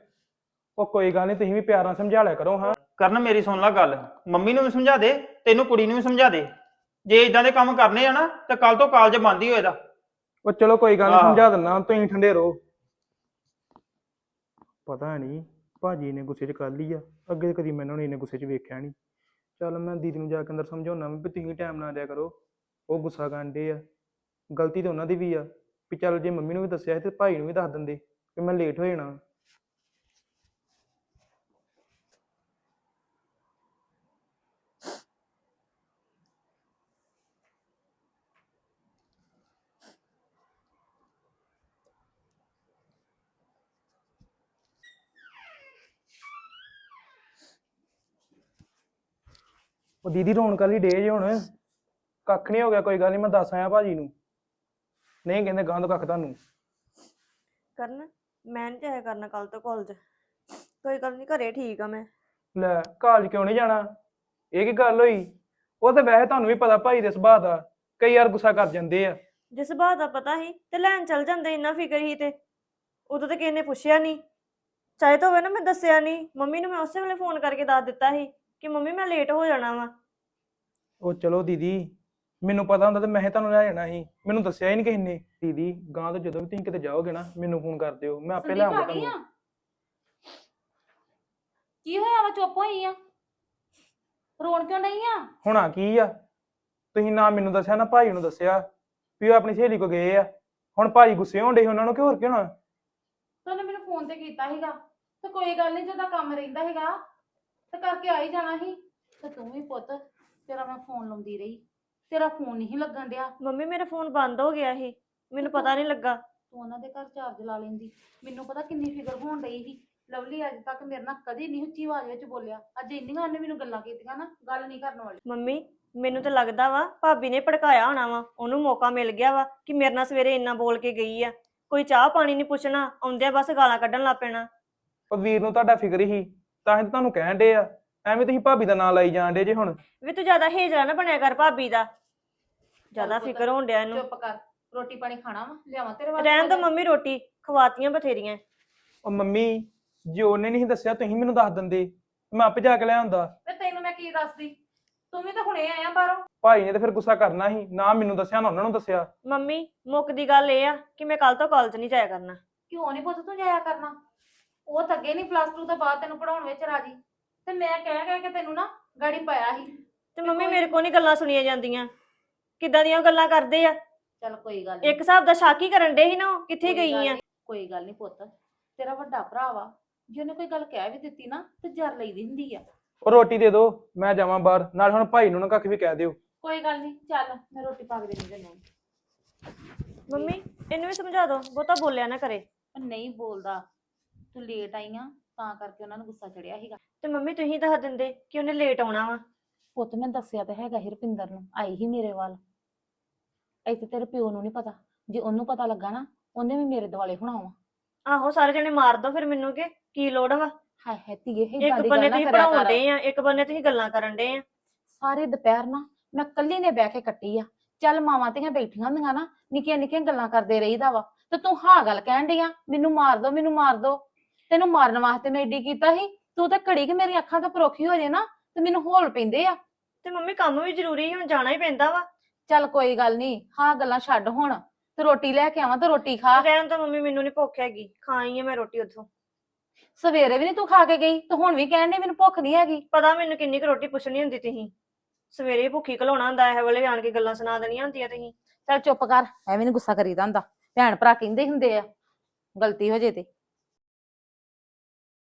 ਉਹ ਕੋਈ ਗੱਲ ਨਹੀਂ ਤੁਸੀਂ ਵੀ ਪਿਆਰ ਨਾਲ ਸਮਝਾ ਲਿਆ ਕਰੋ ਹਾਂ।
ਕਰਨ ਮੇਰੀ ਸੁਣ ਲੈ ਗੱਲ। ਮੰਮੀ ਨੂੰ ਵੀ ਸਮਝਾ ਦੇ ਤੈਨੂੰ ਕੁੜੀ ਨੂੰ ਵੀ ਸਮਝਾ ਦੇ। ਜੇ ਇਦਾਂ ਦੇ ਕੰਮ ਕਰਨੇ ਆ ਨਾ ਤੇ ਕੱਲ ਤੋਂ ਕਾਲਜ ਬੰਦ ਹੀ ਹੋਏਦਾ
ਉਹ ਚਲੋ ਕੋਈ ਗੱਲ ਨਹੀਂ
ਆਹ।
ਸਮਝਾ ਦਿੰਦਾ ਤੁਸੀਂ ਠੰਡੇ ਰਹੋ। ਪਤਾ ਨਹੀਂ ਭਾਜੀ ਨੇ ਗੁੱਸੇ 'ਚ ਕਰ ਲਈ ਆ। ਅੱਗੇ ਕਦੀ ਮੈਨੂੰ ਨਹੀਂ ਇਹਨੇ ਗੁੱਸੇ 'ਚ ਵੇਖਿਆ ਨਹੀਂ ਚੱਲ ਮੈਂ ਦੀਦੀ ਨੂੰ ਜਾ ਕੇ ਅੰਦਰ ਸਮਝਾਉਣਾ ਵੀ ਤੁਸੀਂ ਟਾਈਮ ਨਾ ਦਿਆ ਕਰੋ। ਉਹ ਗੁੱਸਾ ਕਰਦੇ ਆ। ਗਲਤੀ ਤਾਂ ਉਹਨਾਂ ਦੀ ਵੀ ਆ। ਵੀ ਚੱਲ ਜੇ ਮੰਮੀ ਨੂੰ ਵੀ ਦੱਸਿਆ ਸੀ ਤੇ ਭਾਈ ਨੂੰ ਵੀ ਦੱਸ ਦਿੰਦੇ ਕਿ ਮੈਂ ਲੇਟ ਹੋ ਜਾਣਾ। ਉਹ ਦੀਦੀ ਰੌਣਕ ਵਾਲੀ ਡੇ ਜੇ ਹੁਣ ਕੱਖ ਨਹੀਂ ਹੋ ਗਿਆ ਕੋਈ ਗੱਲ ਨਹੀਂ ਮੈਂ ਦੱਸ ਆਇਆ ਭਾਜੀ ਨੂੰ। ਨਹੀਂ ਕਹਿੰਦੇ ਗਾਂ ਤੋਂ ਕੱਖ ਤੁਹਾਨੂੰ।
ਕਰਨ ਮੈਂ ਨਹੀਂ ਜਾਇਆ ਕਰਨਾ ਕੱਲ ਤੋਂ ਕਾਲਜ ਕੋਈ ਗੱਲ ਨਹੀਂ ਘਰੇ ਠੀਕ ਆ ਮੈਂ।
ਲੈ ਕਾਲਜ ਕਿਉਂ ਨਹੀਂ ਜਾਣਾ? ਇਹ ਕੀ ਗੱਲ ਹੋਈ? ਉਹ ਤਾਂ ਵੈਸੇ ਤੁਹਾਨੂੰ ਵੀ ਪਤਾ ਭਾਈ ਦੇ ਸੁਭਾਅ ਦਾ ਕਈ ਯਾਰ ਗੁੱਸਾ ਕਰ ਜਾਂਦੇ ਆ।
ਜਿਸ ਬਾਤ ਦਾ ਪਤਾ ਸੀ ਤੇ ਲੈਣ ਚੱਲ ਜਾਂਦੇ ਇੰਨਾ ਫਿਕਰ ਹੀ ਤੇ। ਉਦੋਂ ਤਾਂ ਕਿਸੇ ਨੇ ਪੁੱਛਿਆ ਨਹੀਂ ਚਾਹੇ ਤਾਂ ਹੋਵੇ ਨਾ ਮੈਂ ਦੱਸਿਆ ਨਹੀਂ ਮੰਮੀ ਨੂੰ ਮੈਂ ਉਸੇ ਵੇਲੇ ਫੋਨ ਕਰਕੇ ਦੱਸ ਦਿੱਤਾ ਸੀ। ਕਿ ਮੰਮੀ ਮੈਂ ਲੇਟ ਹੋ ਜਾਣਾ ਵਾ।
ਉਹ ਚਲੋ ਦੀਦੀ ਮੈਨੂੰ ਪਤਾ ਹੁੰਦਾ ਤੇ ਮੈਂ ਹੀ ਤੁਹਾਨੂੰ ਲੈ ਜਾਣਾ ਸੀ। ਮੈਨੂੰ ਦੱਸਿਆ ਹੀ ਨਹੀਂ ਕਿਸੇ ਨੇ। ਦੀਦੀ ਗਾਂ ਤੋਂ ਜਦੋਂ ਵੀ ਤੁਸੀਂ ਕਿਤੇ ਜਾਓਗੇ ਨਾ ਮੈਨੂੰ ਫੋਨ ਕਰ ਦਿਓ। ਮੈਂ ਆਪੇ ਲੈ
ਸੰਦੀਪ
ਆਉਂਗਾ
ਆ
ਤੁਹਾਨੂੰ।
ਕੀ ਹੋਇਆ ਵਾ ਚੁੱਪ ਹੋਈ ਆ? ਰੋਣ ਕਿਉਂ ਨਹੀਂ ਆ?
ਹੋਣਾ ਕੀ ਆ? ਤੁਸੀਂ ਨਾ ਮੈਨੂੰ ਦੱਸਿਆ ਨਾ ਭਾਈ ਨੂੰ ਦੱਸਿਆ ਵੀ ਉਹ ਆਪਣੀ ਸਹੇਲੀ ਕੋ ਗਏ ਆ। ਹੁਣ ਭਾਈ ਗੁੱਸੇ ਹੋਣ ਡੇ ਉਹਨਾਂ ਨੂੰ ਕਿ ਹੋਰ ਕੀ ਹੋਣਾ?
ਤੇ ਮੈਨੂੰ ਫੋਨ ਤੇ ਕੀਤਾ ਸੀਗਾ। ਤੇ ਕੋਈ ਗੱਲ ਨਹੀਂ ਜਦੋਂ ਕੰਮ ਰਹਿੰਦਾ ਹੈਗਾ ਤੇ ਕਰਕੇ ਆ ਹੀ ਜਾਣਾ ਸੀ। ਤੇ ਤੂੰ ਵੀ ਪੁੱਤ ਤੇਰਾ ਮੈਂ ਫੋਨ ਲਾਉਂਦੀ ਰਹੀ। ਤੇਰਾ ਫੋਨ ਨਹੀਂ ਲੱਗਣ ਡਿਆ।
ਮੰਮੀ ਮੇਰਾ ਫੋਨ ਬੰਦ ਹੋ ਗਿਆ ਸੀ। ਮੈਨੂੰ ਪਤਾ ਨਹੀਂ ਲੱਗਾ।
ਤੂੰ ਉਹਨਾਂ ਦੇ ਘਰ ਚਾਰਜ ਲਾ ਲੈਂਦੀ। ਮੈਨੂੰ ਪਤਾ ਕਿੰਨੀ ਫਿਕਰ ਹੋਣ ਡਈ ਸੀ। ਲਵਲੀ ਅੱਜ ਤੱਕ ਮੇਰੇ ਨਾਲ ਕਦੀ ਨਹੀਂ ਉੱਚੀ ਆਵਾਜ਼ ਵਿੱਚ ਬੋਲਿਆ। ਅੱਜ ਇੰਨੀਆਂ ਉਹਨੇ ਮੈਨੂੰ ਗੱਲਾਂ ਕੀਤੀਆਂ ਨਾ ਗੱਲ ਨਹੀਂ ਕਰਨ ਵਾਲੀ।
ਮੰਮੀ ਮੈਨੂੰ ਤਾਂ ਲੱਗਦਾ ਵਾ ਭਾਬੀ ਨੇ ਭੜਕਾਇਆ ਹੋਣਾ ਵਾ। ਉਹਨੂੰ ਮੌਕਾ ਮਿਲ ਗਿਆ ਵਾ ਕਿ ਮੇਰੇ ਨਾਲ ਸਵੇਰੇ ਇੰਨਾ ਬੋਲ ਕੇ ਗਈ ਆ। ਕੋਈ ਚਾਹ ਪਾਣੀ ਨਹੀਂ ਪੁੱਛਣਾ ਆਉਂਦਿਆਂ ਬਸ ਗਾਲਾਂ ਕੱਢਣ ਲੱਗ ਪੈਣਾ।
ਉਹ ਵੀਰ ਨੂੰ ਤੁਹਾਡਾ ਫਿਕਰ ਹੀ ਤਾਂ ਹੀ ਤਾਂ ਤੁਹਾਨੂੰ ਕਹਿਣ ਡੇ ਆ। ਐਵੇਂ ਤੁਸੀਂ ਭਾਬੀ ਦਾ ਨਾਂ ਲਾਈ ਜਾਣ ਡੇ ਜੇ ਹੁਣ।
ਵੀ ਤੂੰ ਜ਼ਿਆਦਾ ਹੇਜਲਾ ਨਾ ਬਣਿਆ ਕਰ ਭਾਬੀ ਦਾ। ਜ਼ਿਆਦਾ
ਪੁੱਤ,
ਫਿਕਰ ਹੋਣ ਡਿਆ ਇਹਨੂੰ।
ਚੁੱਪ ਕਰ। ਰੋਟੀ ਪਾਣੀ ਖਾਣਾ ਵਾ? ਲਿਆਵਾਂ ਤੇਰੇ ਵਾਸਤੇ
ਰਹਿਣ ਦੋ? ਮੰਮੀ ਰੋਟੀ ਖਵਾਤੀਆਂ ਬਥੇਰੀਆਂ।
ਉਹ ਮੰਮੀ ਜੇ ਉਹਨੇ ਨਹੀਂ ਦੱਸਿਆ ਤੁਸੀਂ ਮੈਨੂੰ ਦੱਸ ਦਿੰਦੇ। ਮੈਂ ਆਪੇ ਜਾ ਕੇ ਲੈ ਆਉਂਦਾ।
ਤੇ ਤੈਨੂੰ ਮੈਂ ਕੀ ਦੱਸਦੀ? ਤੂੰ ਵੀ ਤਾਂ ਹੁਣੇ ਆਇਆ ਬਾਹਰੋਂ।
ਭਾਈ ਨੇ ਤਾਂ ਫਿਰ ਗੁੱਸਾ ਕਰਨਾ ਸੀ ਨਾ ਮੈਨੂੰ ਦੱਸਿਆ ਨਾ ਉਹਨਾਂ ਨੂੰ ਦੱਸਿਆ।
ਮੰਮੀ ਮੁੱਕ ਦੀ ਗੱਲ ਇਹ ਆ ਕਿ ਮੈਂ ਕੱਲ ਤੋਂ ਕਾਲਜ ਨਹੀਂ ਜਾਇਆ ਕਰਨਾ।
ਕਿਉਂ ਨਹੀਂ ਪੁੱਤ ਤੂੰ ਜਾਇਆ ਕਰਨਾ? ਉਹ ਤਾਂ ਅੱਗੇ ਨਹੀਂ ਪਲੱਸ 2 ਤੋਂ ਬਾਅਦ ਤੈਨੂੰ ਪੜਾਉਣ ਵਿੱਚ ਰਾਜੀ। ਤੇ ਮੈਂ ਕਹਿ ਕਹਿ ਕੇ ਤੈਨੂੰ ਨਾ ਗਾੜੀ ਪਾਇਆ ਸੀ।
ਤੇ ਮੰਮੀ ਮੇਰੇ ਕੋਲ ਨਹੀਂ ਗੱਲਾਂ ਸੁਣੀਆਂ ਜਾਂਦੀਆਂ। ਕਿੱਦਾਂ ਦੀਆਂ ਗੱਲਾਂ ਕਰਦੇ ਆ?
ਚੱਲ ਕੋਈ ਗੱਲ ਨੀ।
ਇੱਕ ਹਿਸਾਬ ਦਾ ਸ਼ੱਕ ਹੀ ਕਰਨ ਡੇ ਸੀ ਨਾ ਉਹ, ਕਿੱਥੇ
ਕੋਈ
ਗਈ ਆ?
ਨੀ, ਕੋਈ ਗੱਲ ਨਹੀਂ ਪੁੱਤ। ਤੇਰਾ ਵੱਡਾ ਭਰਾ ਵਾ ਜੇ ਉਹਨੇ ਕੋਈ ਗੱਲ ਕਹਿ ਵੀ ਦਿੱਤੀ ਨਾ ਤੇ ਜਰ ਲਈਦੀ ਹੁੰਦੀ ਆ।
ਉਹ ਰੋਟੀ ਦੇ ਦਿਓ ਮੈਂ ਜਾਵਾਂ ਬਾਹਰ। ਨਾਲ ਹੁਣ ਭਾਈ ਨੂੰ ਨਾ ਕੱਖ ਵੀ ਕਹਿ ਦਿਓ।
ਕੋਈ ਗੱਲ ਨਹੀਂ ਚੱਲ ਮੈਂ ਰੋਟੀ ਪਾ ਕੇ ਦੇਣੀ ਤੈਨੂੰ
ਮੰਮੀ ਇਹਨੂੰ ਵੀ ਸਮਝਾ ਦਿਓ ਬਹੁਤਾ ਬੋਲਿਆ ਨਾ ਕਰੇ।
ਉਹ ਨਹੀਂ ਬੋਲਦਾ। ਤੂੰ ਲੇਟ ਆਈ ਆ ਤਾਂ ਕਰਕੇ ਉਹਨਾਂ ਨੂੰ ਗੁੱਸਾ ਚੜਿਆ ਸੀਗਾ।
ਤੇ ਮੰਮੀ ਤੁਸੀਂ ਦੱਸ ਦਿੰਦੇ ਕਿ ਉਹਨੇ ਲੇਟ ਆਉਣਾ ਵਾ?
ਪੁੱਤ ਮੈਂ ਦੱਸਿਆ ਤਾਂ ਹੈਗਾ ਰੁਪਿੰਦਰ ਨੂੰ ਆਈ ਹੀ ਮੇਰੇ ਵੱਲ। ਇੱਥੇ ਤੇਰੇ ਪਿਓ ਨੂੰ ਨਹੀਂ ਪਤਾ। ਜੇ ਉਹਨੂੰ ਪਤਾ ਲੱਗਾ ਨਾ ਉਹਨੇ ਵੀ ਮੇਰੇ ਦੁਆਲੇ ਹੋਣਾ ਵਾ।
ਆਹੋ ਸਾਰੇ ਜਣੇ ਮਾਰ ਦੋ ਫਿਰ ਮੈਨੂੰ ਕਿ ਕੀ ਲੋੜ ਵਾ?
ਹਾਏ ਹਾਏ ਧੀਏ
ਇੱਕ
ਏਦਾਂ ਦੀ
ਬੰਨੇ ਤੁਸੀਂ ਪੜਾਉਂਦੇ ਆ ਇੱਕ ਬੰਨੇ ਤੁਸੀਂ ਗੱਲਾਂ ਕਰਨ ਡੇ ਆ।
ਸਾਰੇ ਦੁਪਹਿਰ ਨਾ ਮੈਂ ਕੱਲੀ ਨੇ ਬਹਿ ਕੇ ਕੱਟੀ ਆ। ਚੱਲ ਮਾਵਾਂ ਧੀਆਂ ਬੈਠੀਆਂ ਹੁੰਦੀਆਂ ਨਾ ਨਿੱਕੀਆਂ ਨਿੱਕੀਆਂ ਗੱਲਾਂ ਕਰਦੇ ਰਹੀਦਾ ਵਾ। ਤੇ ਤੂੰ ਹਾਂ ਗੱਲ ਕਹਿਣ ਡਈ ਆ ਮੈਨੂੰ ਮਾਰ ਦੋ ਮੈਨੂੰ ਮਾਰ ਦੋ। ਤੈਨੂੰ ਮਾਰਨ ਵਾਸਤੇ ਮੈਂ ਏਡੀ ਕੀਤਾ ਸੀ ਤੂੰ ਤਾਂ ਘੜੀ ਕਿ ਮੇਰੀ ਅੱਖਾਂ ਤੋਂ ਪਰੋਖੀ ਹੋ ਜੇ ਨਾ ਤੇ ਮੈਨੂੰ ਹੋਲ ਪੈਂਦੇ ਆ।
ਤੇ ਮੰਮੀ ਕੰਮ ਵੀ ਜ਼ਰੂਰੀ ਹੁਣ ਜਾਣਾ ਹੀ ਪੈਂਦਾ ਵਾ।
ਚੱਲ ਕੋਈ ਗੱਲ ਨਹੀਂ ਹਾਂ ਗੱਲਾਂ ਛੱਡ ਹੁਣ ਤੇ ਰੋਟੀ ਲੈ ਕੇ ਆਵਾਂ ਤੇ ਰੋਟੀ ਖਾ।
ਰਹਿਣ ਤਾਂ ਮੰਮੀ ਮੈਨੂੰ ਨਹੀਂ ਭੁੱਖ ਹੈਗੀ ਖਾਈ ਆ ਮੈਂ ਰੋਟੀ ਉੱਥੋਂ।
ਸਵੇਰੇ ਵੀ ਨਹੀਂ ਤੂੰ ਖਾ ਕੇ ਗਈ ਤੇ ਹੁਣ ਵੀ ਕਹਿਣ ਡਈ ਮੈਨੂੰ ਭੁੱਖ ਨਹੀਂ ਹੈਗੀ।
ਪਤਾ ਮੈਨੂੰ ਕਿੰਨੀ ਕੁ ਰੋਟੀ ਪੁੱਛਣੀ ਹੁੰਦੀ ਤੁਸੀਂ। ਸਵੇਰੇ ਹੀ ਭੁੱਖੀ ਘਲਾਉਣਾ ਹੁੰਦਾ ਇਹ ਵੇਲੇ ਆਣ ਕੇ ਗੱਲਾਂ ਸੁਣਾ ਦੇਣੀਆਂ ਹੁੰਦੀਆਂ ਤੁਸੀਂ।
ਚੱਲ ਚੁੱਪ ਕਰ ਐਵੇਂ ਨਹੀਂ ਗੁੱਸਾ ਕਰੀਦਾ ਹੁੰਦਾ ਭੈਣ ਭਰਾ ਕਹਿੰਦੇ ਹੀ ਹੁੰਦੇ ਆ ਗਲਤੀ ਹੋ ਜੇ ਤੇ।